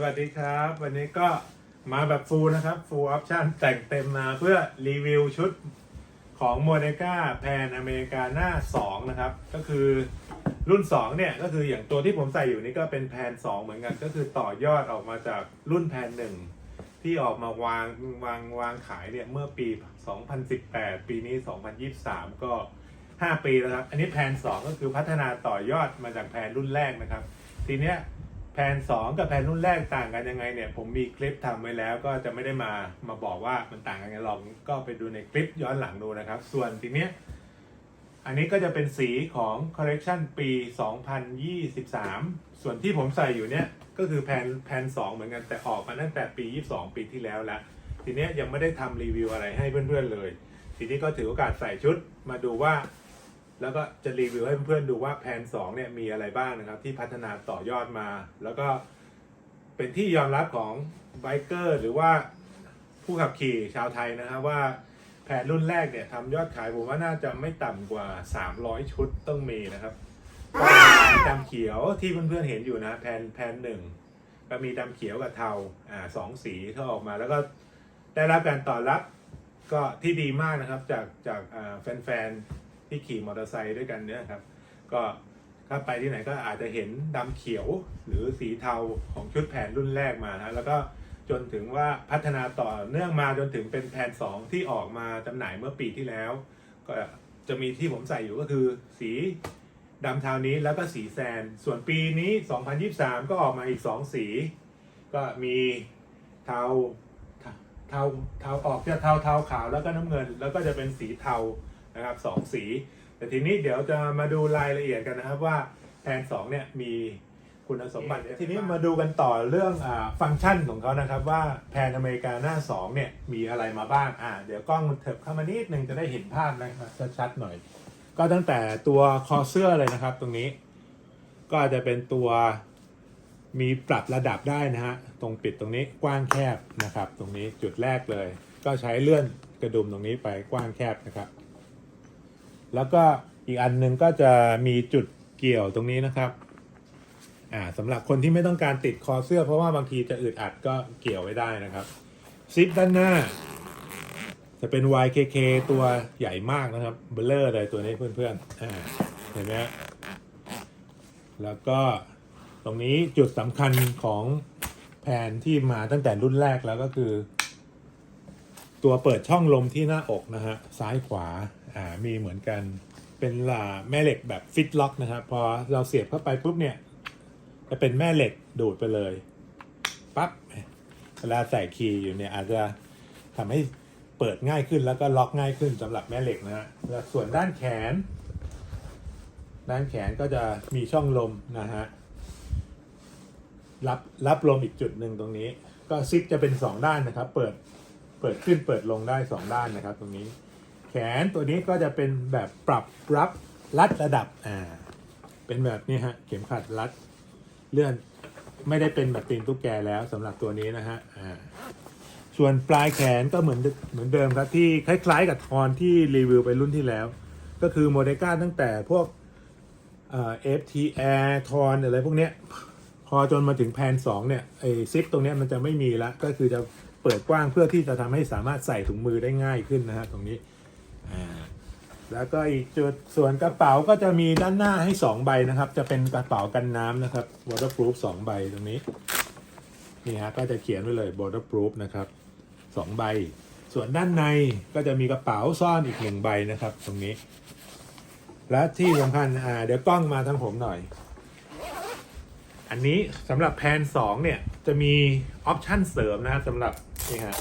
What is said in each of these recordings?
สวัสดีครับ วันนี้ก็มาแบบฟูลนะครับ ฟูลออปชั่นแต่งเต็มมาเพื่อรีวิวชุดของโมเนกาแพนอเมริกาหน้า 2 นะครับ ก็คือรุ่น 2 เนี่ย ก็คืออย่างตัวที่ผมใส่อยู่นี่ก็เป็นแพน 2 เหมือนกัน ก็คือต่อยอดออกมาจากรุ่นแพน 1 ที่ออกมาวางวางวางขายเนี่ย เมื่อปี 2018 ปีนี้ 2023 ก็ 5 ปีแล้วครับ อันนี้แพน 2 ก็คือพัฒนาต่อยอดมาจากแพนรุ่นแรกนะครับ ทีเนี้ย แพน2 กับแพนรุ่นแรกต่างกันยังไงเนี่ยผมมีคลิปทำไว้แล้วก็จะไม่ได้มามาบอกว่ามันต่างกันยังไงลองก็ไปดูในคลิปย้อนหลังดูนะครับ ส่วนทีเนี้ยอันนี้ก็จะเป็นสีของคอลเล t ชันปี 2023 ส่วนที่ผมใส่อยู่เนี่ยก็คือแพนแพน2 เหมือนกันแต่ออกมาตั้งแต่ปี 22 ปีที่แล้วล้วทีเนี้ยยังไม่ได้ทำรีวิวอะไรให้เพื่อนๆเลย ทีนี้ก็ถือโอกาสใส่ชุดมาดูว่า แล้วก็จะรีวิวให้เพื่อนๆดูว่าแผน2เนี่ยมีอะไรบ้างนะครับที่พัฒนาต่อยอดมา แล้วก็เป็นที่ยอมรับของไบเกอร์หรือว่าผู้ขับขี่ชาวไทยนะครับว่าแผนรุ่นแรกเนี่ยทำยอดขายผมว่าน่าจะไม่ต่ำกว่า 300 ชุดต้องมีนะครับก็มีดำเขียวที่เพื่อนๆเห็นอยู่นะแผนแผนหนึ่งก็มีดำเขียวกับเทาอ่าสองสีเข้าออกมา แล้วก็ได้รับการตอบรับก็ที่ดีมากนะครับจากจากแฟนๆ ที่ขี่มอเตอร์ไซค์ด้วยกันเนี่ยครับ ก็ถ้าไปที่ไหนก็อาจจะเห็นดำเขียวหรือสีเทาของชุดแผนรุ่นแรกมานะแล้วก็จนถึงว่าพัฒนาต่อเนื่องมาจนถึงเป็นแผน 2 ที่ออกมาจำหน่ายเมื่อปีที่แล้ว ก็จะมีที่ผมใส่อยู่ก็คือสีดำเทานี้แล้วก็สีแซน ส่วนปีนี้ 2023 ก็ออกมาอีก 2 สี ก็มีเทาเทาเทาออกจะเทาเทาขาวแล้วก็น้ำเงิน แล้วก็จะเป็นสีเทา นะครับสองสี แต่ทีนี้เดี๋ยวจะมาดูรายละเอียดกันนะครับว่าแพน2เนี่ยมีคุณสมบัติ ทีนี้มาดูกันต่อเรื่องอาฟังก์ชันของเขานะครับ ว่าแพนอเมริกาหน้า2เนี่ยมีอะไรมาบ้างอ่าเดี๋ยวกล้องมันเถิบเข้ามานิดนึงจะได้เห็นภาพนะครับชัดๆหน่อย ก็ตั้งแต่ตัวคอเสื้อเลยนะครับ ตรงนี้ ก็จะเป็นตัวมีปรับระดับได้นะฮะตรงปิดตรงนี้กว้างแคบนะครับ ตรงนี้จุดแรกเลย ก็ใช้เลื่อนกระดุมตรงนี้ไปกว้างแคบนะครับ แล้วก็อีกอันหนึ่งก็จะมีจุดเกี่ยวตรงนี้นะครับอ่าสำหรับคนที่ไม่ต้องการติดคอเสื้อ เพราะว่าบางทีจะอึดอัดก็เกี่ยวไว้ได้นะครับซิปด้านหน้า จะเป็น YKK ตัวใหญ่มากนะครับเบลเลอร์เลยตัวนี้เพื่อนๆอ่าเห็นไหมแล้วก็ตรงนี้จุดสำคัญของแผนที่มาตั้งแต่รุ่นแรกแล้วก็คือ ตัวเปิดช่องลมที่หน้าอกนะฮะซ้ายขวา อ่ามีเหมือนกันเป็นลาแม่เหล็กแบบฟิตล็อกนะครับพอเราเสียบเข้าไปปุ๊บเนี่ยจะเป็นแม่เหล็กดูดไปเลยปั๊บเวลาใส่คีย์อยู่เนี่ยอาจจะทำให้เปิดง่ายขึ้นแล้วก็ล็อกง่ายขึ้นสำหรับแม่เหล็กนะฮะแล้วส่วนด้านแขน ด้านแขนก็จะมีช่องลมนะฮะรับรับลมอีกจุดหนึ่งตรงนี้ ก็ซิปจะเป็นสองด้านนะครับ เปิดเปิดขึ้นเปิดลงได้สองด้านนะครับ ตรงนี้ แขนตัวนี้ก็จะเป็นแบบปรับรับรัดระดับอ่าเป็นแบบนี้ฮะเข็มขัดรัดเลื่อนไม่ได้เป็นแบบตีนตุ๊กแกแล้วสำหรับตัวนี้นะฮะอ่าส่วนปลายแขนก็เหมือนเหมือนเดิมครับที่คล้าย ๆ กับทอนที่รีวิวไปรุ่นที่แล้ว ก็คือโมเดก้าตั้งแต่พวกเอ่อ FTR ทอนอะไรพวกเนี้ยพอจนมาถึงแพน2เนี่ยไอซิปตรงเนี้ยมันจะไม่มีล้วก็คือจะเปิดกว้างเพื่อที่จะทำให้สามารถใส่ถุงมือได้ง่ายขึ้นนะฮะตรงนี้ แล้วก็อีกจุดส่วนกระเป๋าก็จะมีด้านหน้าให้ 2 ใบนะครับ จะเป็นกระเป๋ากันน้ำนะครับ waterproof 2 ใบตรงนี้ นี่ฮะก็จะเขียนไว้เลย waterproof นะครับ 2 ใบ ส่วนด้านในก็จะมีกระเป๋าซ่อนอีกหนึ่งใบนะครับ ตรงนี้ และที่สำคัญอ่าเดี๋ยวกล้องมาทางผมหน่อย อันนี้สำหรับแพน2เนี่ยจะมีออปชันเสริมนะครับสำหรับนี่ฮะ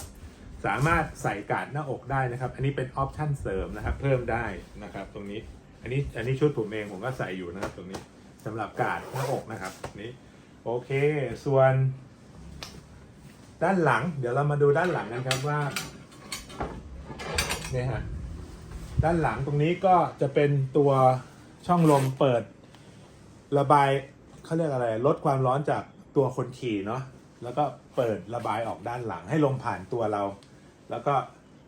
สามารถใส่กาดหน้าอกได้นะครับ อันนี้เป็นออปชันเสริมนะครับ เพิ่มได้นะครับ ตรงนี้ อันนี้อันนี้ชุดผมเองผมก็ใส่อยู่นะครับ ตรงนี้สำหรับกาดหน้าอกนะครับนี้โอเค ส่วน ด้านหลัง เดี๋ยวเรามาดูด้านหลังกันครับว่าเนี่ยฮะด้านหลังตรงนี้ก็จะเป็นตัวช่องลมเปิด ระบายเขาเรียกอะไร ลดความร้อนจากตัวคนขี่เนาะแล้วก็เปิดระบายออกด้านหลังให้ลมผ่านตัวเรา แล้วก็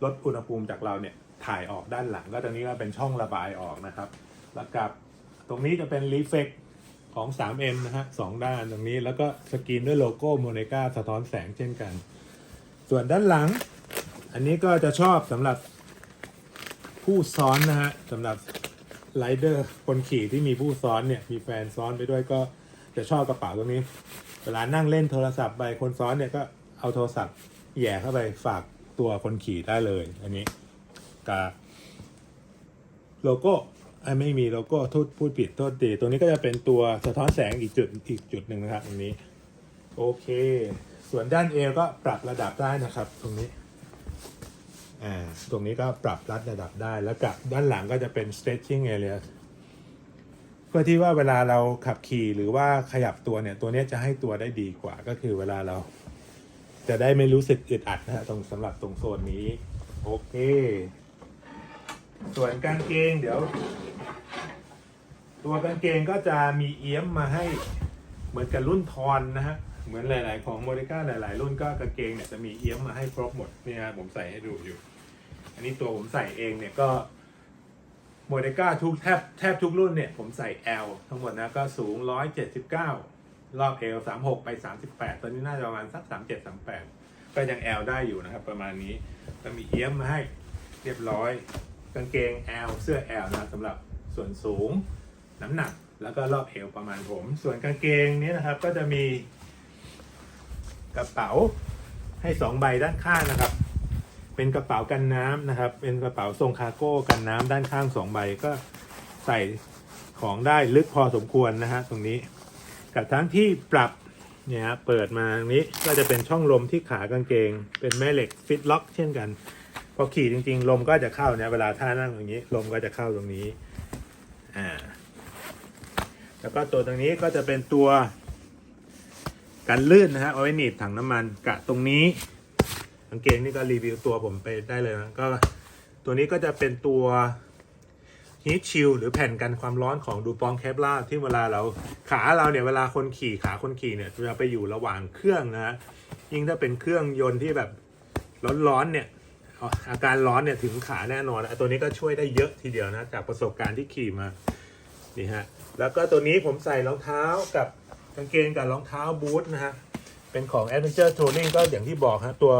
ลดอุณหภูมิจากเราเนี่ยถ่ายออกด้านหลัง ก็ตรงนี้ก็เป็นช่องระบายออกนะครับ แล้วกับตรงนี้จะเป็นรีเฟกของ 3M นะฮะสองด้านตรงนี้แล้วก็สกรีนด้วยโลโก้โมเนกาสะท้อนแสงเช่นกัน ส่วนด้านหลัง อันนี้ก็จะชอบสำหรับผู้ซ้อนนะฮะสำหรับไรเดอร์คนขี่ที่มีผู้ซ้อนเนี่ยมีแฟนซ้อนไปด้วยก็จะชอบกระเป๋าตรงนี้ เวลานั่งเล่นโทรศัพท์ไปคนซ้อนเนี่ยก็เอาโทรศัพท์แย่เข้าไปฝาก ตัวคนขี่ได้เลย อันนี้กับโลโก้ไม่มีโลโก้ทูดพูดผิดโทษดีตัวนี้ก็จะเป็นตัวสะท้อนแสงอีกจุดอีกจุดหนึ่งนะครับตรงนี้ โอเค ส่วนด้านเอวก็ปรับระดับได้นะครับ ตรงนี้อ่าตรงนี้ก็ปรับรัดระดับได้แล้วกับด้านหลังก็จะเป็น stretching area เพื่อที่ว่าเวลาเราขับขี่หรือว่าขยับตัวเนี่ย ตัวนี้จะให้ตัวได้ดีกว่าก็คือเวลาเรา จะได้ไม่รู้สึกอึดอัดนะฮะตรงสำหรับตรงโซนนี้ โอเค ส่วนกางเกงเดี๋ยว ตัวกางเกงก็จะมีเอี้ยมมาให้เหมือนกับรุ่นทอนนะฮะเหมือนหลาย ๆ ของโมเดก้าหลาย ๆ รุ่นก็กางเกงเนี่ยจะมีเอี้ยมมาให้ครบหมดเนี่ยผมใส่ให้ดูอยู่ อันนี้ตัวผมใส่เองเนี่ยก็โมเดก้าทุกแทบแทบทุกรุ่นเนี่ยผมใส่ L ทั้งหมดนะก็สูง 179 รอบเอว36ไป38ตอนนี้น่าจะประมาณสัก37 38ก็ยัง L ได้อยู่นะครับ ประมาณนี้ก็มีเอี้ยมมาให้เรียบร้อย กางเกง L เสื้อ L นะสำหรับส่วนสูงน้ำหนักแล้วก็รอบเอวประมาณผม ส่วนกางเกงนี้นะครับก็จะมีกระเป๋าให้สองใบด้านข้างนะครับ เป็นกระเป๋ากันน้ำนะครับ เป็นกระเป๋าทรงคาร์โก้กันน้ำด้านข้างสองใบก็ใส่ของได้ลึกพอสมควรนะฮะตรงนี้ กับทั้งที่ปรับเนี่ยเปิดมาตรงนี้ก็จะเป็นช่องลมที่ขากางเกง เป็นแม่เหล็กฟิตล็อก เช่นกัน พอขี่จริง ๆ ลมก็จะเข้าเนี่ยเวลาท่านั่งอย่างนี้ลมก็จะเข้าตรงนี้อ่าแล้วก็ตัวตรงนี้ก็จะเป็นตัวกันลื่นนะฮะเอาไว้หนีบถังน้ำมันกะตรงนี้กางเกงนี่ก็รีวิวตัวผมไปได้เลยนะก็ตัวนี้ก็จะเป็นตัว ฮีทชิลหรือแผ่นกันความร้อนของดูปองแคปล่าที่เวลาเราขาเราเนี่ยเวลาคนขี่ขาคนขี่เนี่ยจะไปอยู่ระหว่างเครื่องนะฮะยิ่งถ้าเป็นเครื่องยนต์ที่แบบร้อนๆเนี่ยอาการร้อนเนี่ยถึงขาแน่นอนตัวนี้ก็ช่วยได้เยอะทีเดียวนะจากประสบการณ์ที่ขี่มานี่ฮะแล้วก็ตัวนี้ผมใส่รองเท้ากับกางเกงกับรองเท้าบูทนะฮะเป็นของ Adventure Touring ก็อย่างที่บอกฮะตัว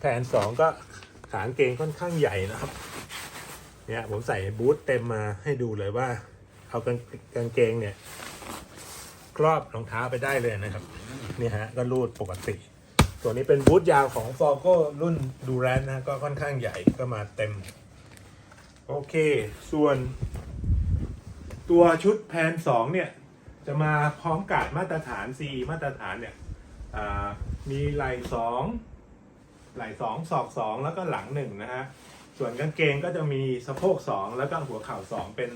แผนสองก็ขากางเกงค่อนข้างใหญ่นะครับ เนี่ยผมใส่บูทเต็มมาให้ดูเลยว่า เอากางกางเกงเนี่ยครอบรองเท้าไปได้เลยนะครับนี่ฮะก็รูดปกติส่วนี้เป็นบูทยาวของฟอโก้รุ่นดูแรนนะก็ค่อนข้างใหญ่ก็มาเต็ม โอเค ส่วน ตัวชุดแพนสองเนี่ย จะมาพร้อมกาดมาตรฐาน C มาตรฐานเนี่ยมีไหล่สองไหล่สองศอกสองแล้วก็หลังหนึ่งนะฮะ ส่วนกางเกงก็จะมีสะโพกสองแล้วก็หัวเข่าสองเป็น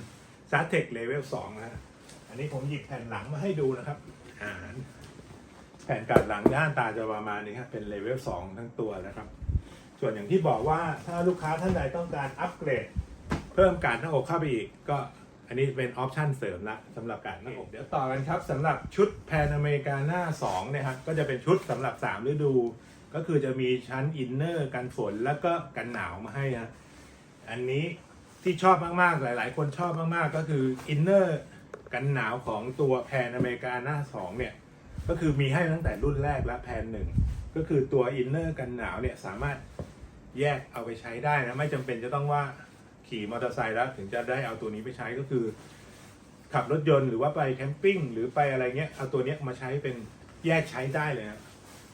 ซาเทคเลเวลสองนะฮะอันนี้ผมหยิบแผ่นหลังมาให้ดูนะครับอ่าแผ่นกาดหลังด้านตาจะประมาณนี้ครับเป็นเลเวลสองทั้งตัวนะครับ ส่วนอย่างที่บอกว่าถ้าลูกค้าท่านใดต้องการอัปเกรด เพิ่มการหน้าอกเข้าไปอีก ก็อันนี้เป็นออปชั่นเสริมละสำหรับการหน้าอกเดี๋ยวต่อกันครับสำหรับชุดแพนอเมริกาหน้า2เนี่ยครับก็จะเป็นชุดสำหรับ 3 ฤดู ก็คือจะมีชั้นอินเนอร์กันฝนแล้วก็กันหนาวมาให้นะ อันนี้ที่ชอบมาก ๆ หลาย ๆ คนชอบมาก ๆ ก็คืออินเนอร์กันหนาวของตัวแพนอเมริกาหน้า2เนี่ย ก็คือมีให้ตั้งแต่รุ่นแรกและแพนหนึ่งก็คือตัวอินเนอร์กันหนาวเนี่ยสามารถแยกเอาไปใช้ได้นะ ไม่จำเป็นจะต้องว่าขี่มอเตอร์ไซค์แล้วถึงจะได้เอาตัวนี้ไปใช้ก็คือ ขับรถยนต์หรือว่าไปแคมปิ้งหรือไปอะไรเงี้ยเอาตัวเนี้ยมาใช้เป็นแยกใช้ได้เลยนะ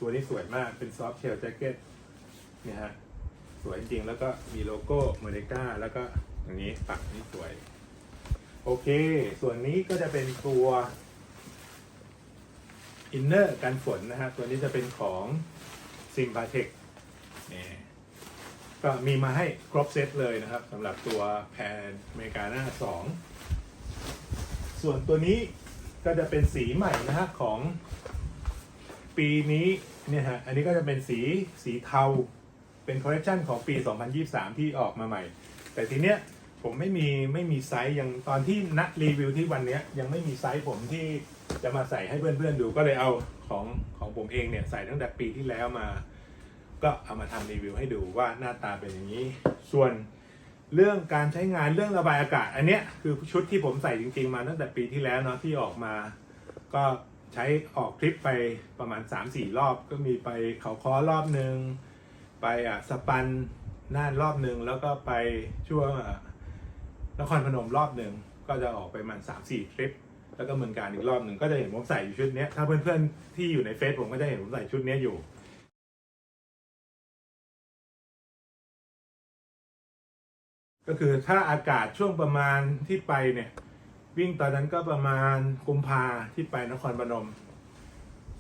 ตัวนี้สวยมากเป็นซอฟต์เชลแจ็คเก็ตเนี่ยฮะ สวยจริงแล้วก็มีโลโก้เมริก้าแล้วก็อย่างนี้ปักนี่สวย โอเค ส่วนนี้ก็จะเป็นตัวอินเนอร์กันฝนนะฮะตัวนี้จะเป็นของซิม p าเทคนี่ก็มีมาให้ครบเซตเลยนะครับสำหรับตัวแพนเมกาหน้า2 ส่วนตัวนี้ก็จะเป็นสีใหม่นะฮะของปีนี้เนี่ยฮะอันนี้ก็จะเป็นสีสีเทา เป็นคอลเลคชันของปี 2023 ที่ออกมาใหม่ แต่ทีเนี้ยผมไม่มีไม่มีไซส์ยังตอนที่นัดรีวิวที่วันเนี้ยยังไม่มีไซส์ผมที่จะมาใส่ให้เพื่อนๆดูก็เลยเอาของของผมเองเนี่ยใส่ตั้งแต่ปีที่แล้วมา ก็เอามาทำรีวิวให้ดูว่าหน้าตาเป็นอย่างนี้ ส่วนเรื่องการใช้งานเรื่องระบายอากาศ อันเนี้ยคือชุดที่ผมใส่จริงๆมาตั้งแต่ปีที่แล้วเนาะที่ออกมา ก็ใช้ออกทริปไปประมาณ 3-4 รอบก็มีไปเขาค้อรอบหนึ่ง ไปอะสปันน่านรอบหนึ่งแล้วก็ไปช่วงอะนครพนมรอบหนึ่งก็จะออกไปประมาณ3-4ทริป แล้วก็เมืองการอีกรอบหนึ่งก็จะเห็นผมใส่อยู่ชุดนี้ถ้าเพื่อนๆที่อยู่ในเฟซผมก็จะเห็นผมใส่ชุดนี้อยู่ก็คือถ้าอากาศช่วงประมาณที่ไปเนี่ย วิ่งตอนนั้นก็ประมาณกุมภาที่ไปนครพนม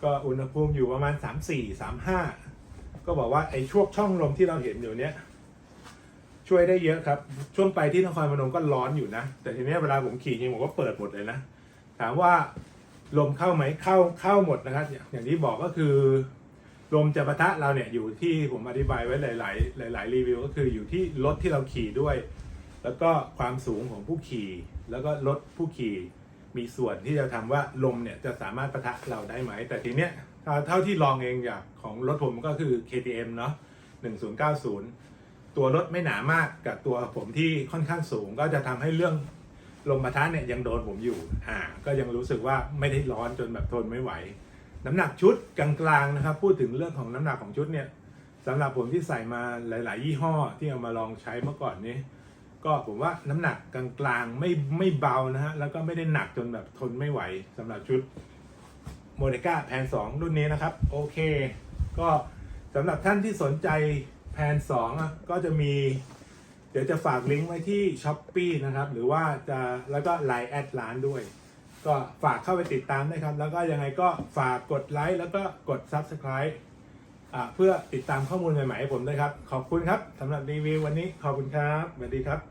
ก็อุณหภูมิอยู่ประมาณ 3 4 3 5 ก็บอกว่าไอ้ช่วงช่องลมที่เราเห็นอยู่เนี้ยช่วยได้เยอะครับ ช่วงไปที่นครพนมก็ร้อนอยู่นะ แต่ทีเนี้ยเวลาผมขี่จริงผมก็เปิดหมดเลยนะ ถามว่าลมเข้าไหมเข้าเข้าหมดนะครับ อย่างที่บอกก็คือ ลมจะปะทะเราเนี่ยอยู่ที่ผมอธิบายไว้หลาย ๆ หลาย ๆ รีวิวก็คืออยู่ที่รถที่เราขี่ด้วย แล้วก็ความสูงของผู้ขี่ แล้วก็รถผู้ขี่มีส่วนที่จะทำว่าลมเนี่ยจะสามารถปะทะเราได้ไหม แต่ทีเนี้ย เท่าเท่าที่ลองเองอย่างของรถผมก็คือ KTM เนาะ1090 ตัวรถไม่หนามากกับตัวผมที่ค่อนข้างสูง ก็จะทำให้เรื่องลมปะทะเนี่ยยังโดนผมอยู่ อ่า ก็ยังรู้สึกว่าไม่ได้ร้อนจนแบบทนไม่ไหว น้ำหนักชุดกลางๆนะครับ พูดถึงเรื่องของน้ำหนักของชุดเนี่ยสำหรับผมที่ใส่มาหลาย ๆ ยี่ห้อที่เอามาลองใช้เมื่อก่อนนี้ ก็ผมว่าน้ำหนักกลางๆไม่ไม่เบานะฮะแล้วก็ไม่ได้หนักจนแบบทนไม่ไหวสำหรับชุด โมเดก้าแพน2 รุ่นนี้นะครับ โอเค ก็สำหรับท่านที่สนใจแพน2อะก็จะมี เดี๋ยวจะฝากลิงก์ไว้ที่ช้อปปีนะครับ หรือว่าจะแล้วก็ไลน์แอดร้านด้วย ก็ฝากเข้าไปติดตามด้วยครับ แล้วก็ยังไงก็ฝากกดไลค์แล้วก็กด Subscribe อ่าเพื่อติดตามข้อมูลใหม่ๆให้ผมด้วยครับ ขอบคุณครับสำหรับรีวิววันนี้ขอบคุณครับสวัสดีครับ